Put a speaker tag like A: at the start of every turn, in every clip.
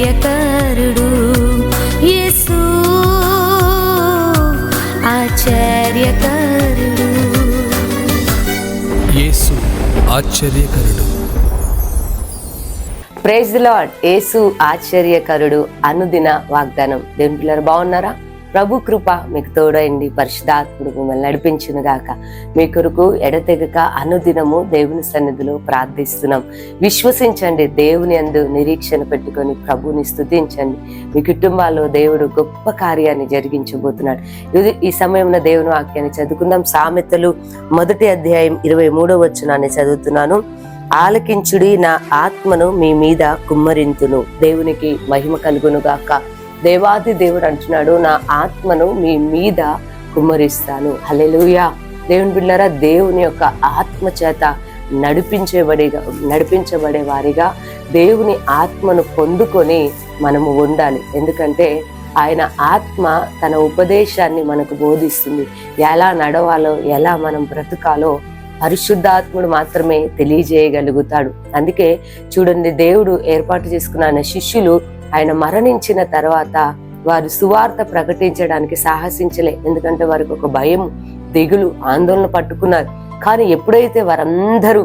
A: ఆశ్చర్యకరుడు యేసు. ఆశ్చర్యకరుడు.
B: యేసు ఆశ్చర్యకరుడు.
C: Praise lord. యేసు ఆశ్చర్యకరుడు. అనుదిన వాగ్దానం. దేవుని పిల్లలు బాగున్నారా? ప్రభు కృప మీకు తోడైంది పరిశుధాత్ముడు మిమ్మల్ని నడిపించును గాక. మీ కొరకు ఎడతెగక అనుదినము దేవుని సన్నిధిలో ప్రార్థిస్తున్నాం. విశ్వసించండి దేవుని అందు నిరీక్షణ పెట్టుకొని ప్రభుని స్తుతించండి. మీ కుటుంబాల్లో దేవుడు గొప్ప కార్యాన్ని జరిగించబోతున్నాడు. ఇది ఈ సమయంలో దేవుని వాక్యాన్ని చదువుకుందాం. సామెతలు మొదటి అధ్యాయం ఇరవై మూడో వచ్చినాన్ని చదువుతున్నాను. ఆలకించుడి నా ఆత్మను మీ మీద కుమ్మరింతును. దేవునికి మహిమ కలుగును గాక. దేవాది దేవుడు అంటున్నాడు నా ఆత్మను మీ మీద కుమ్మరిస్తాను. హలెలుయా దేవుని బిళ్ళరా దేవుని యొక్క ఆత్మ చేత నడిపించబడే నడిపించబడే వారిగా దేవుని ఆత్మను పొందుకొని మనము ఉండాలి. ఎందుకంటే ఆయన ఆత్మ తన ఉపదేశాన్ని మనకు బోధిస్తుంది. ఎలా నడవాలో ఎలా మనం బ్రతకాలో పరిశుద్ధాత్ముడు మాత్రమే తెలియజేయగలుగుతాడు. అందుకే చూడండి దేవుడు ఏర్పాటు చేసుకున్న శిష్యులు ఆయన మరణించిన తర్వాత వారు సువార్త ప్రకటించడానికి సాహసించలే. ఎందుకంటే వారికి ఒక భయం దిగులు ఆందోళన పట్టుకున్నారు. కానీ ఎప్పుడైతే వారందరూ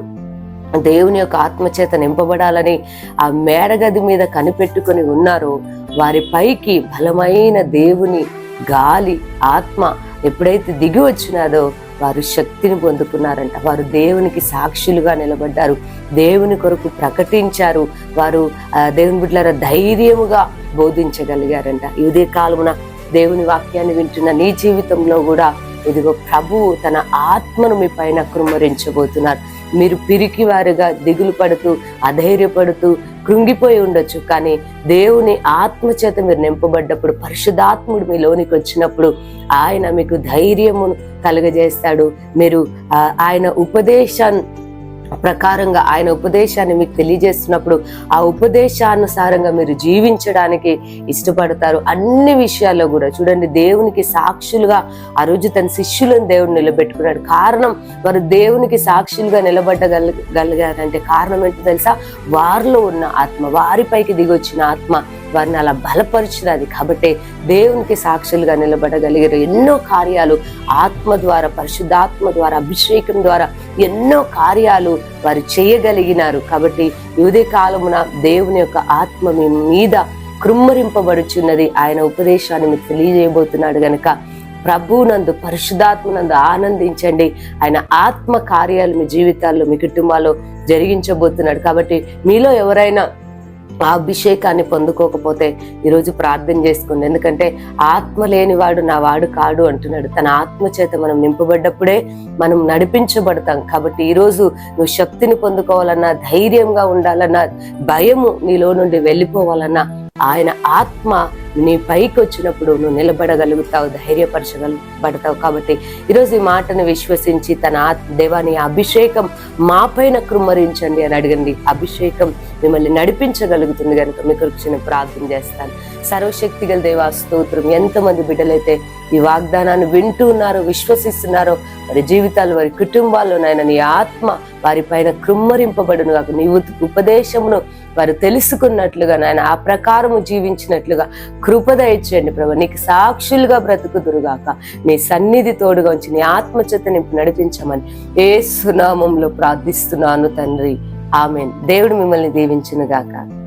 C: దేవుని యొక్క ఆత్మచేత నింపబడాలని ఆ మేడగది మీద కనిపెట్టుకొని ఉన్నారో వారి పైకి బలమైన దేవుని గాలి ఆత్మ ఎప్పుడైతే దిగి వచ్చినాదో వారు శక్తిని పొందుకున్నారంట. వారు దేవునికి సాక్షులుగా నిలబడ్డారు. దేవుని కొరకు ప్రకటించారు. వారు దేవుని బిడ్డల ధైర్యముగా బోధించగలిగారంట. ఇదే కాలమున దేవుని వాక్యాన్ని వింటున్న నీ జీవితంలో కూడా ఇదిగో ప్రభువు తన ఆత్మను మీ పైన కృమ్మరించబోతున్నారు మీరు పిరికివారుగా దిగులు పడుతూ అధైర్యపడుతూ కృంగిపోయి ఉండొచ్చు. కానీ దేవుని ఆత్మ చేత మీరు నింపబడ్డప్పుడు పరిశుధాత్ముడు మీ లోనికి వచ్చినప్పుడు ఆయన మీకు ధైర్యమును కలుగజేస్తాడు. మీరు ఆ, ఆయన ఉపదేశాన్ని ప్రకారంగా ఆయన ఉపదేశాన్ని మీకు తెలియజేస్తున్నప్పుడు ఆ ఉపదేశానుసారంగా మీరు జీవించడానికి ఇష్టపడతారు. అన్ని విషయాల్లో కూడా చూడండి దేవునికి సాక్షులుగా ఆ రోజు తన శిష్యులను దేవుడు నిలబెట్టుకున్నాడు. కారణం వారు దేవునికి సాక్షులుగా నిలబడగలిగారంటే కారణం ఏంటో తెలుసా? వారిలో ఉన్న ఆత్మ వారిపైకి దిగొచ్చిన ఆత్మ వారిని అలా బలపరిచినది కాబట్టి దేవునికి సాక్షులుగా నిలబడగలిగారు ఎన్నో కార్యాలు ఆత్మ ద్వారా పరిశుద్ధాత్మ ద్వారా అభిషేకం ద్వారా ఎన్నో కార్యాలు వారు చేయగలిగినారు. కాబట్టి ఇదే కాలమున దేవుని యొక్క ఆత్మ మీ మీద కృమ్మరింపబడుచున్నది. ఆయన ఉపదేశాన్ని మీకు తెలియజేయబోతున్నాడు గనక ప్రభునందు పరిశుధాత్మనందు ఆనందించండి. ఆయన ఆత్మ కార్యాలు మీ జీవితాల్లో మీ కుటుంబాల్లో జరిగించబోతున్నాడు. కాబట్టి మీలో ఎవరైనా ఆ అభిషేకాన్ని పొందుకోకపోతే ఈరోజు ప్రార్థన చేసుకోండి ఎందుకంటే ఆత్మ లేనివాడు నా వాడు కాడు అంటున్నాడు. తన ఆత్మ చేత మనం నింపబడ్డప్పుడే మనం నడిపించబడతాం. కాబట్టి ఈరోజు నువ్వు శక్తిని పొందుకోవాలన్నా ధైర్యంగా ఉండాలన్నా భయము నీలో నుండి వెళ్ళిపోవాలన్నా ఆయన ఆత్మ నీ పైకి వచ్చినప్పుడు నువ్వు నిలబడగలుగుతావు ధైర్యపరచగలబడతావు కాబట్టి ఈరోజు ఈ మాటను విశ్వసించి తన ఆత్మ దేవాని అభిషేకం మా పైన కృమ్మరించండి అని అడగండి. అభిషేకం మిమ్మల్ని నడిపించగలుగుతుంది కనుక మీ కొరకు చిన్న ప్రార్థన చేస్తాను. సర్వశక్తి గల దేవా స్తోత్రం. ఎంతమంది బిడ్డలైతే ఈ వాగ్దానాన్ని వింటూ ఉన్నారో విశ్వసిస్తున్నారో వారి జీవితాలు వారి కుటుంబాల్లో నాయన నీ ఆత్మ వారి పైన కృమ్మరింపబడును కాక నీ ఉపదేశమును వారు తెలుసుకున్నట్లుగా నాయన ఆ ప్రకారము జీవించినట్లుగా కృపద ఇచ్చండి ప్రభు. నీకు సాక్షులుగా బ్రతుకుదురుగాక నీ సన్నిధి తోడుగా ఉంచి నీ ఆత్మచేత నింపి నడిపించమని ఏ సునామంలో ప్రార్థిస్తున్నాను తండ్రి. ఆమెన్. దేవుడు మిమ్మల్ని దీవించును గాక